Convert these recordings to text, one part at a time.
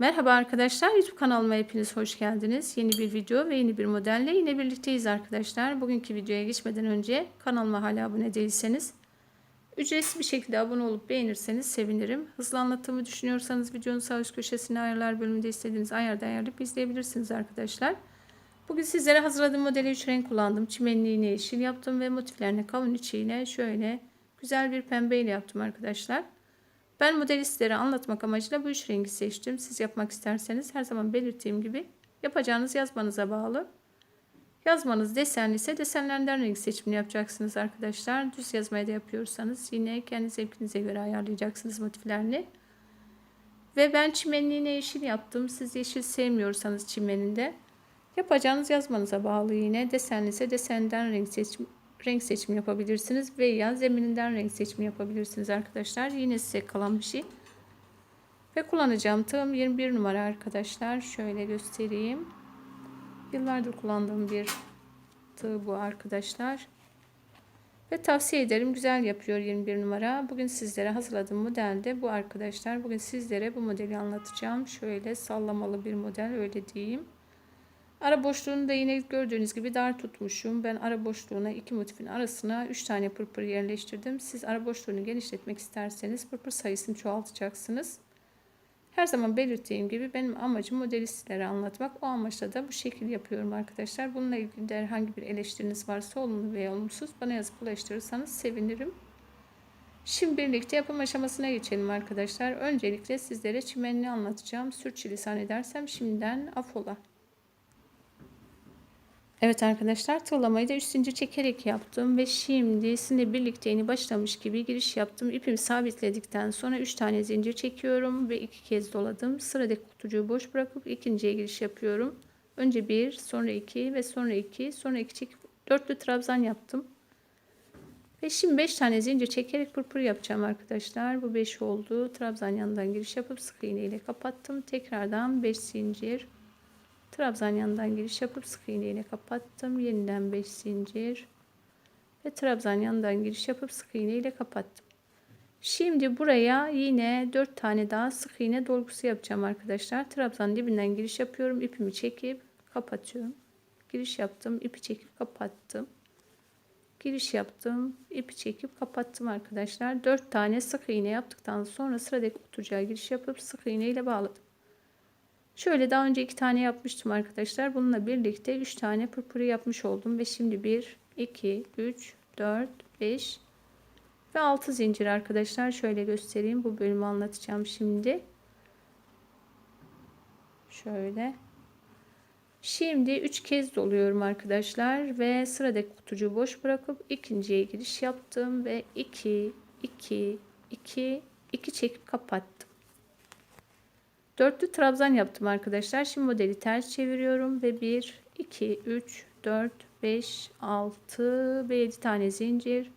Merhaba arkadaşlar YouTube kanalıma hepiniz hoş geldiniz. Yeni bir video ve yeni bir modelle yine birlikteyiz arkadaşlar. Bugünkü videoya geçmeden önce kanalıma hala abone değilseniz ücretsiz bir şekilde abone olup beğenirseniz sevinirim. Hızlı anlattığımı düşünüyorsanız videonun sağ üst köşesine ayarlar bölümünde istediğiniz ayarda ayarlayıp izleyebilirsiniz arkadaşlar. Bugün sizlere hazırladığım modeli 3 renk kullandım. Çimenliğine yeşil yaptım ve motiflerine kavun içiyle şöyle güzel bir pembe ile yaptım arkadaşlar. Ben modelistleri anlatmak amacıyla bu üç rengi seçtim. Siz yapmak isterseniz her zaman belirttiğim gibi yapacağınız yazmanıza bağlı. Yazmanız desenli ise desenlerden renk seçimini yapacaksınız arkadaşlar. Düz yazmayı da yapıyorsanız yine kendi zevkinize göre ayarlayacaksınız motiflerini. Ve ben çimenliğine yeşil yaptım. Siz yeşil sevmiyorsanız çimeninde yapacağınız yazmanıza bağlı yine. Desenli ise desenden renk seçim renk seçimi yapabilirsiniz veya zemininden renk seçimi yapabilirsiniz arkadaşlar. Yine size kalan bir şey. Ve kullanacağım tığım 21 numara arkadaşlar. Şöyle göstereyim. Yıllardır kullandığım bir tığ bu arkadaşlar. Ve tavsiye ederim. Güzel yapıyor 21 numara. Bugün sizlere hazırladığım modelde bu arkadaşlar. Bugün sizlere bu modeli anlatacağım. Şöyle sallamalı bir model öyle diyeyim. Ara boşluğunu da yine gördüğünüz gibi dar tutmuşum. Ben ara boşluğuna iki motifin arasına 3 tane pırpır yerleştirdim. Siz ara boşluğunu genişletmek isterseniz pırpır sayısını çoğaltacaksınız. Her zaman belirttiğim gibi benim amacım modeli sizlere anlatmak. O amaçla da bu şekilde yapıyorum arkadaşlar. Bununla ilgili de herhangi bir eleştiriniz varsa olumlu veya olumsuz bana yazıp ulaştırırsanız sevinirim. Şimdi birlikte yapım aşamasına geçelim arkadaşlar. Öncelikle sizlere çimenini anlatacağım. Sürçülisan edersem şimdiden afola. Evet arkadaşlar tığlamayı da 3 zincir çekerek yaptım ve şimdi sizinle birlikte yeni başlamış gibi giriş yaptım. İpimi sabitledikten sonra 3 tane zincir çekiyorum ve 2 kez doladım. Sıradaki kutucuğu boş bırakıp ikinciye giriş yapıyorum. Önce 1, sonra 2 ve sonra 2, sonra 2 çekip dörtlü trabzan yaptım. Ve şimdi 5 tane zincir çekerek pırpır yapacağım arkadaşlar. Bu 5 oldu. Trabzan yanından giriş yapıp sık iğne ile kapattım. Tekrardan 5 zincir Trabzan yanından giriş yapıp sık iğne ile kapattım. Yeniden 5 zincir ve trabzan yanından giriş yapıp sık iğne ile kapattım. Şimdi buraya yine 4 tane daha sık iğne dolgusu yapacağım arkadaşlar. Trabzan dibinden giriş yapıyorum. ipimi çekip kapatıyorum. Giriş yaptım, ipi çekip kapattım. Giriş yaptım, ipi çekip kapattım arkadaşlar. 4 tane sık iğne yaptıktan sonra sıradaki kutucuğa giriş yapıp sık iğne ile bağladım. Şöyle daha önce iki tane yapmıştım arkadaşlar. Bununla birlikte üç tane pırpırı yapmış oldum. Ve şimdi bir, iki, üç, dört, beş ve altı zincir arkadaşlar. Şöyle göstereyim. Bu bölümü anlatacağım şimdi. Şöyle. Şimdi üç kez doluyorum arkadaşlar. Ve sıradaki kutucuğu boş bırakıp ikinciye giriş yaptım. Ve iki, iki, iki, iki çekip kapattım. Dörtlü trabzan yaptım arkadaşlar. Şimdi modeli ters çeviriyorum ve 1, 2, 3, 4, 5, 6 ve 7 tane zincir.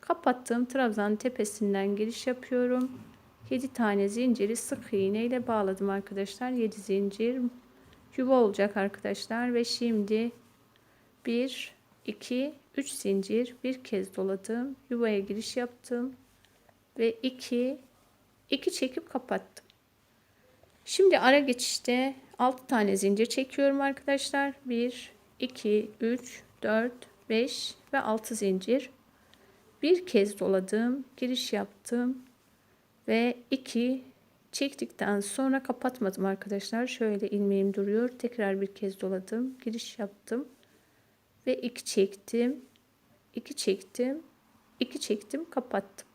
Kapattığım trabzanın tepesinden giriş yapıyorum. 7 tane zinciri sık iğne ile bağladım arkadaşlar. 7 zincir yuva olacak arkadaşlar ve şimdi 1 2 3 zincir bir kez doladım. Yuvaya giriş yaptım ve 2 2 çekip kapattım. Şimdi ara geçişte 6 tane zincir çekiyorum arkadaşlar. 1, 2, 3, 4, 5 ve 6 zincir. Bir kez doladım. Giriş yaptım. Ve 2 çektikten sonra kapatmadım arkadaşlar. Şöyle ilmeğim duruyor. Tekrar bir kez doladım. Giriş yaptım. Ve 2 çektim. 2 çektim. 2 çektim. Kapattım.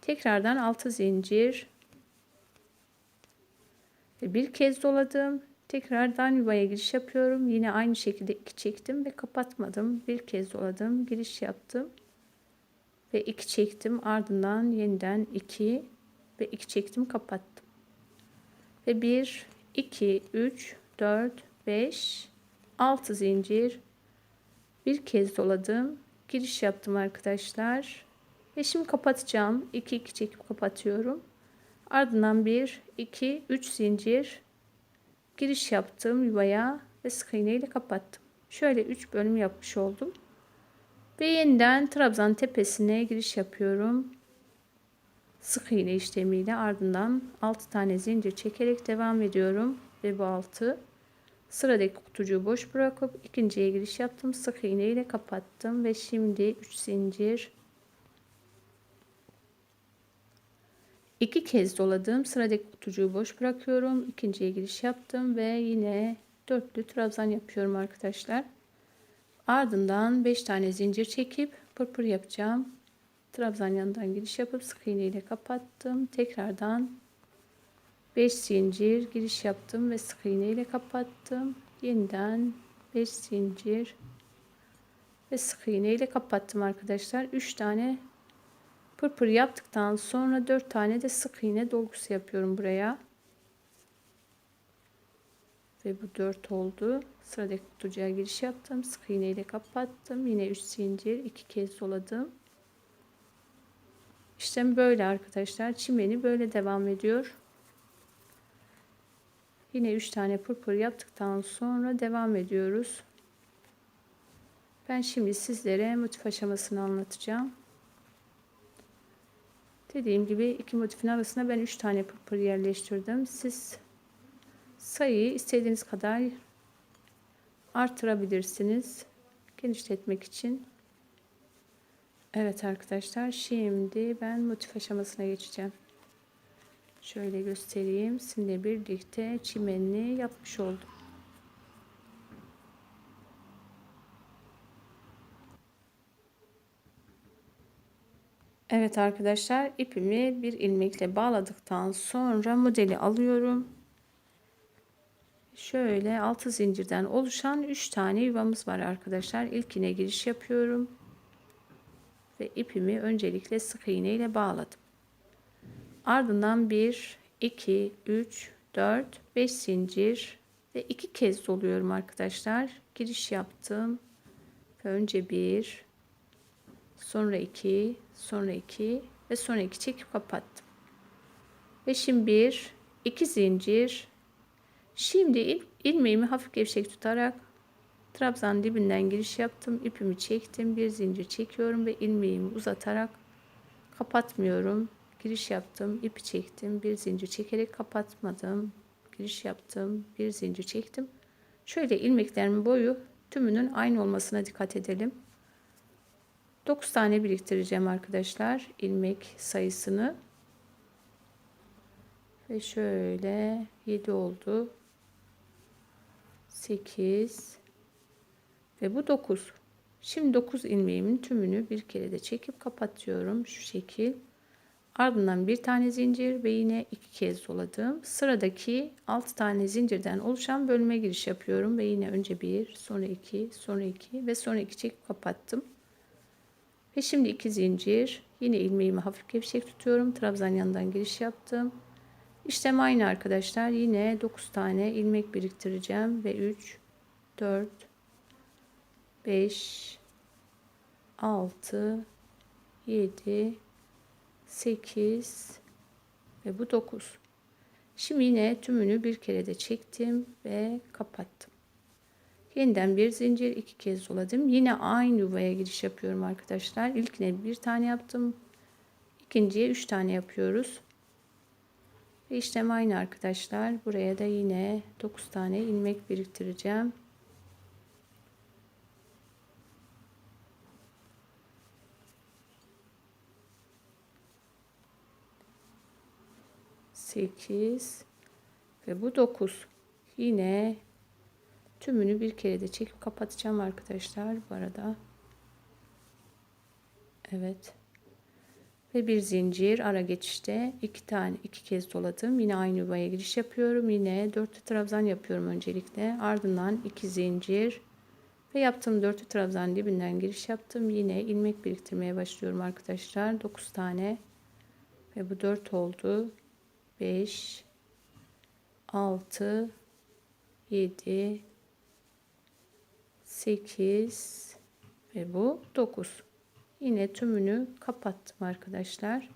Tekrardan 6 zincir bir kez doladım. Tekrardan yuvaya giriş yapıyorum. Yine aynı şekilde iki çektim ve kapatmadım. Bir kez doladım. Giriş yaptım. Ve iki çektim. Ardından yeniden iki ve iki çektim kapattım. Ve bir, iki, üç, dört, beş, altı zincir. Bir kez doladım. Giriş yaptım arkadaşlar. Ve şimdi kapatacağım. 2 2 çekip kapatıyorum. Ardından 1, 2, 3 zincir giriş yaptım yuvaya ve sık iğne ile kapattım. Şöyle 3 bölüm yapmış oldum. Ve yeniden trabzan tepesine giriş yapıyorum. sık iğne işlemiyle ardından 6 tane zincir çekerek devam ediyorum ve bu 6 sıradaki kutucuğu boş bırakıp ikinciye giriş yaptım sık iğne ile kapattım ve şimdi 3 zincir iki kez doladım sıradaki kutucuğu boş bırakıyorum. İkinciye giriş yaptım ve yine dörtlü trabzan yapıyorum arkadaşlar. Ardından 5 tane zincir çekip pırpır yapacağım. Trabzan yanından giriş yapıp sık iğne ile kapattım. Tekrardan 5 zincir giriş yaptım ve sık iğne ile kapattım. Yeniden 5 zincir ve sık iğne ile kapattım arkadaşlar. 3 tane pırpır yaptıktan sonra 4 tane de sık iğne dolgusu yapıyorum buraya. Ve bu 4 oldu. Sıradaki kutucuğa giriş yaptım. Sık iğne ile kapattım. Yine 3 zincir 2 kez doladım. İşlem böyle arkadaşlar. Çimeni böyle devam ediyor. Yine 3 tane pırpır yaptıktan sonra devam ediyoruz. Ben şimdi sizlere motif aşamasını anlatacağım dediğim gibi iki motifin arasına ben 3 tane pırpır yerleştirdim. Siz sayıyı istediğiniz kadar artırabilirsiniz. Genişletmek için. Evet arkadaşlar şimdi ben motif aşamasına geçeceğim. Şöyle göstereyim. Sizinle birlikte çimenini yapmış oldum Evet arkadaşlar ipimi bir ilmekle bağladıktan sonra modeli alıyorum. Şöyle 6 zincirden oluşan 3 tane yuvamız var arkadaşlar. İlkine giriş yapıyorum ve ipimi öncelikle sık iğne ile bağladım. Ardından 1 2 3 4 5 zincir ve 2 kez doluyorum arkadaşlar. Giriş yaptım önce 1 sonra 2 sonra 2 ve sonra 2 çekip kapattım ve şimdi 1 2 zincir Şimdi il, ilmeğimi hafif gevşek tutarak trabzan dibinden giriş yaptım. ipimi çektim. Bir zincir çekiyorum ve ilmeğimi uzatarak kapatmıyorum. Giriş yaptım. ipi çektim. Bir zincir çekerek kapatmadım. Giriş yaptım. Bir zincir çektim. Şöyle ilmeklerimin boyu tümünün aynı olmasına dikkat edelim. 9 tane biriktireceğim arkadaşlar ilmek sayısını. Ve şöyle 7 oldu. 8 ve bu 9. Şimdi 9 ilmeğimin tümünü bir kere de çekip kapatıyorum şu şekil. Ardından bir tane zincir ve yine iki kez doladım. Sıradaki 6 tane zincirden oluşan bölme giriş yapıyorum ve yine önce 1, sonra 2, sonra 2 ve sonra 2 çekip kapattım. Ve şimdi 2 zincir, yine ilmeğimi hafif gevşek tutuyorum. Trabzan yanından giriş yaptım. İşlem aynı arkadaşlar. Yine 9 tane ilmek biriktireceğim ve 3 4 5 6 7 8 ve bu 9. Şimdi yine tümünü bir kere de çektim ve kapattım. Yeniden bir zincir iki kez doladım. Yine aynı yuvaya giriş yapıyorum arkadaşlar. İlkine bir tane yaptım. İkinciye üç tane yapıyoruz. Ve işlem aynı arkadaşlar. Buraya da yine 9 tane ilmek biriktireceğim. Sekiz ve bu dokuz. Yine tümünü bir kere de çekip kapatacağım arkadaşlar bu arada. Evet. Ve bir zincir ara geçişte iki tane iki kez doladım yine aynı yuvaya giriş yapıyorum. Yine dörtlü trabzan yapıyorum öncelikle. Ardından iki zincir ve yaptığım dörtlü trabzan dibinden giriş yaptım. Yine ilmek biriktirmeye başlıyorum arkadaşlar. 9 tane ve bu 4 oldu. 5 6 7 8 ve bu 9 Yine tümünü kapattım arkadaşlar.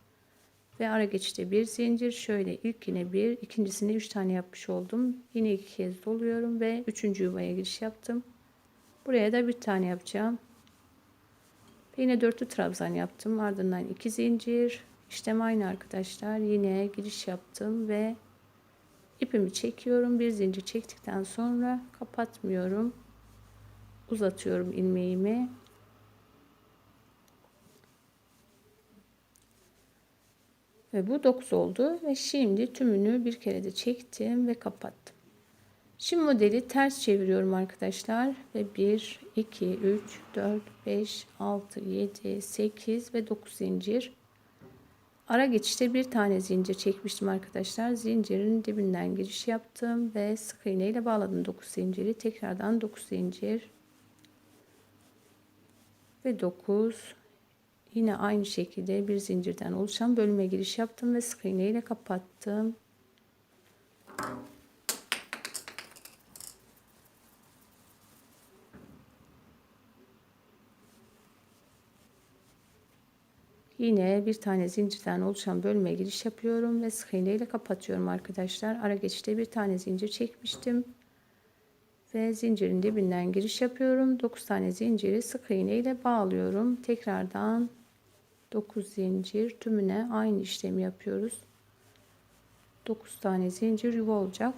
Ve ara geçişte bir zincir şöyle ilk yine bir ikincisini üç tane yapmış oldum. Yine iki kez doluyorum ve üçüncü yuvaya giriş yaptım. Buraya da bir tane yapacağım. Ve yine dörtlü trabzan yaptım. Ardından iki zincir İşlem aynı arkadaşlar. Yine giriş yaptım ve ipimi çekiyorum. Bir zincir çektikten sonra kapatmıyorum. Uzatıyorum ilmeğimi. Ve bu 9 oldu ve şimdi tümünü bir kere de çektim ve kapattım. Şimdi modeli ters çeviriyorum arkadaşlar ve 1 2 3 4 5 6 7 8 ve 9 zincir. Ara geçişte bir tane zincir çekmiştim arkadaşlar. Zincirin dibinden giriş yaptım ve sık iğne ile bağladım 9 zinciri. Tekrardan 9 zincir ve 9 Yine aynı şekilde bir zincirden oluşan bölüme giriş yaptım ve sık iğne ile kapattım. Yine bir tane zincirden oluşan bölüme giriş yapıyorum ve sık iğne ile kapatıyorum arkadaşlar. Ara geçişte bir tane zincir çekmiştim. Ve zincirin dibinden giriş yapıyorum. 9 tane zinciri sık iğne ile bağlıyorum. Tekrardan 9 zincir tümüne aynı işlemi yapıyoruz. 9 tane zincir yuva olacak.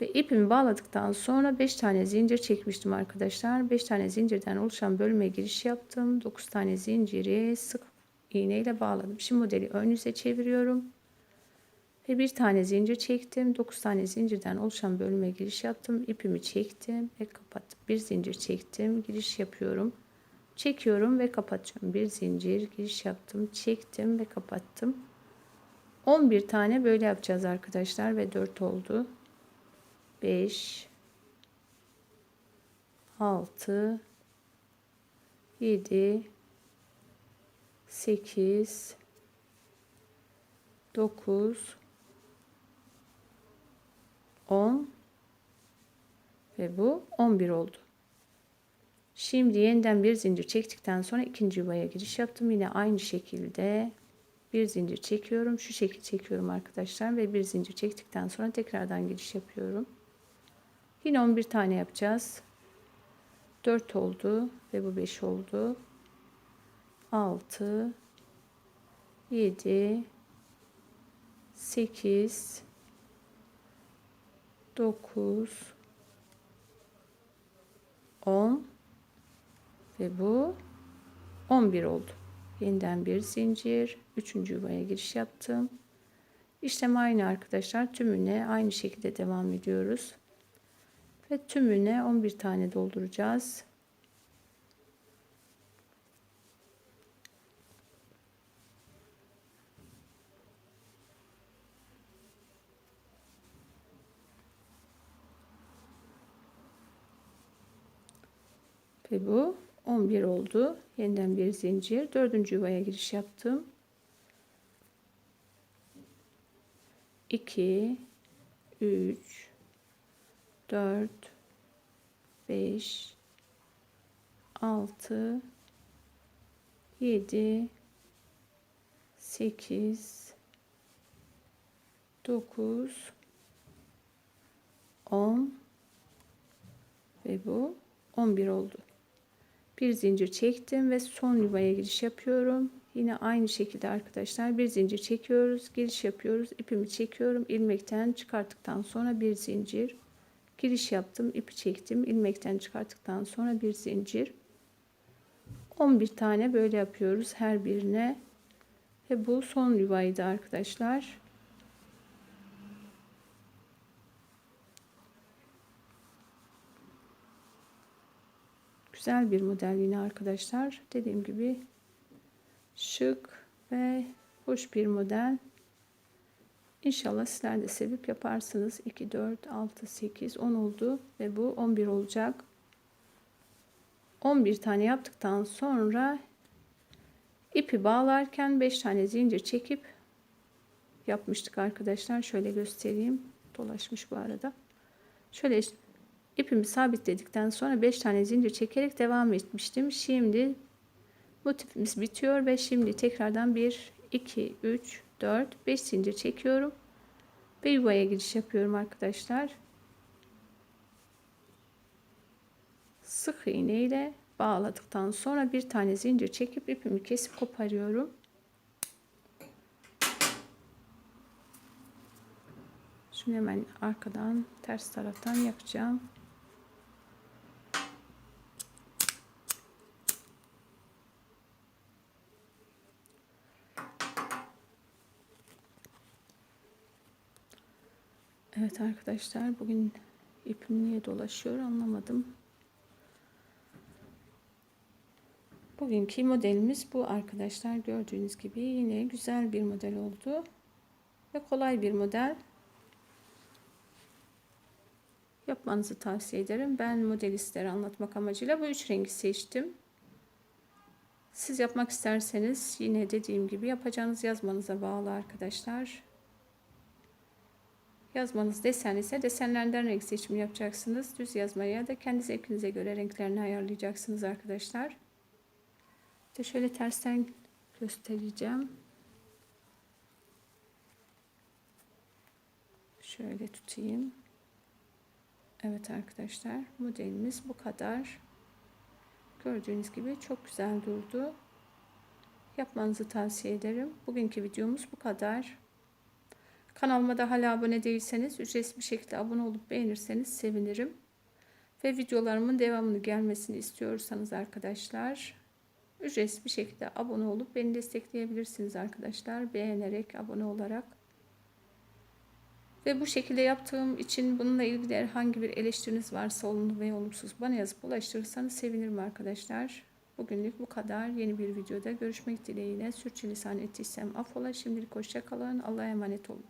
Ve ipimi bağladıktan sonra 5 tane zincir çekmiştim arkadaşlar. 5 tane zincirden oluşan bölüme giriş yaptım. 9 tane zinciri sık iğne ile bağladım. Şimdi modeli ön yüze çeviriyorum. Ve bir tane zincir çektim. 9 tane zincirden oluşan bölüme giriş yaptım. İpimi çektim ve kapattım. Bir zincir çektim. Giriş yapıyorum çekiyorum ve kapatıyorum bir zincir giriş yaptım çektim ve kapattım 11 tane böyle yapacağız arkadaşlar ve 4 oldu 5 6 7 8 9 10 ve bu 11 oldu. Şimdi yeniden bir zincir çektikten sonra ikinci yuvaya giriş yaptım. Yine aynı şekilde bir zincir çekiyorum. Şu şekil çekiyorum arkadaşlar ve bir zincir çektikten sonra tekrardan giriş yapıyorum. Yine 11 tane yapacağız. 4 oldu ve bu 5 oldu. 6 7 8 9 10 ve bu 11 oldu. Yeniden bir zincir. Üçüncü yuvaya giriş yaptım. İşlem aynı arkadaşlar. Tümüne aynı şekilde devam ediyoruz. Ve tümüne 11 tane dolduracağız. Ve bu 11 oldu. Yeniden bir zincir. Dördüncü yuvaya giriş yaptım. 2 3 4 5 6 7 8 9 10 ve bu 11 oldu bir zincir çektim ve son yuvaya giriş yapıyorum. Yine aynı şekilde arkadaşlar bir zincir çekiyoruz, giriş yapıyoruz. ipimi çekiyorum. ilmekten çıkarttıktan sonra bir zincir giriş yaptım, ipi çektim. ilmekten çıkarttıktan sonra bir zincir. 11 tane böyle yapıyoruz her birine. Ve bu son yuvaydı arkadaşlar. Güzel bir model yine arkadaşlar. Dediğim gibi şık ve hoş bir model. İnşallah sizler de sevip yaparsınız. 2, 4, 6, 8, 10 oldu ve bu 11 olacak. 11 tane yaptıktan sonra ipi bağlarken 5 tane zincir çekip yapmıştık arkadaşlar. Şöyle göstereyim. Dolaşmış bu arada. Şöyle İpimi sabitledikten sonra 5 tane zincir çekerek devam etmiştim. Şimdi motifimiz bitiyor ve şimdi tekrardan 1, 2, 3, 4, 5 zincir çekiyorum. Ve yuvaya giriş yapıyorum arkadaşlar. Sık iğne ile bağladıktan sonra bir tane zincir çekip ipimi kesip koparıyorum. Şimdi hemen arkadan ters taraftan yapacağım. Evet arkadaşlar bugün ipim niye dolaşıyor anlamadım. Bugünkü modelimiz bu arkadaşlar. Gördüğünüz gibi yine güzel bir model oldu. Ve kolay bir model. Yapmanızı tavsiye ederim. Ben modelistleri anlatmak amacıyla bu üç rengi seçtim. Siz yapmak isterseniz yine dediğim gibi yapacağınız yazmanıza bağlı arkadaşlar. Yazmanız desen ise desenlerden renk seçimi yapacaksınız. Düz yazmaya da kendi zevkinize göre renklerini ayarlayacaksınız arkadaşlar. İşte şöyle tersten göstereceğim. Şöyle tutayım. Evet arkadaşlar modelimiz bu kadar. Gördüğünüz gibi çok güzel durdu. Yapmanızı tavsiye ederim. Bugünkü videomuz bu kadar. Kanalıma da hala abone değilseniz ücretsiz bir şekilde abone olup beğenirseniz sevinirim. Ve videolarımın devamını gelmesini istiyorsanız arkadaşlar ücretsiz bir şekilde abone olup beni destekleyebilirsiniz arkadaşlar. Beğenerek abone olarak. Ve bu şekilde yaptığım için bununla ilgili herhangi bir eleştiriniz varsa olumlu ve olumsuz bana yazıp ulaştırırsanız sevinirim arkadaşlar. Bugünlük bu kadar. Yeni bir videoda görüşmek dileğiyle. Sürçülisan ettiysem affola. Şimdilik hoşçakalın. Allah'a emanet olun.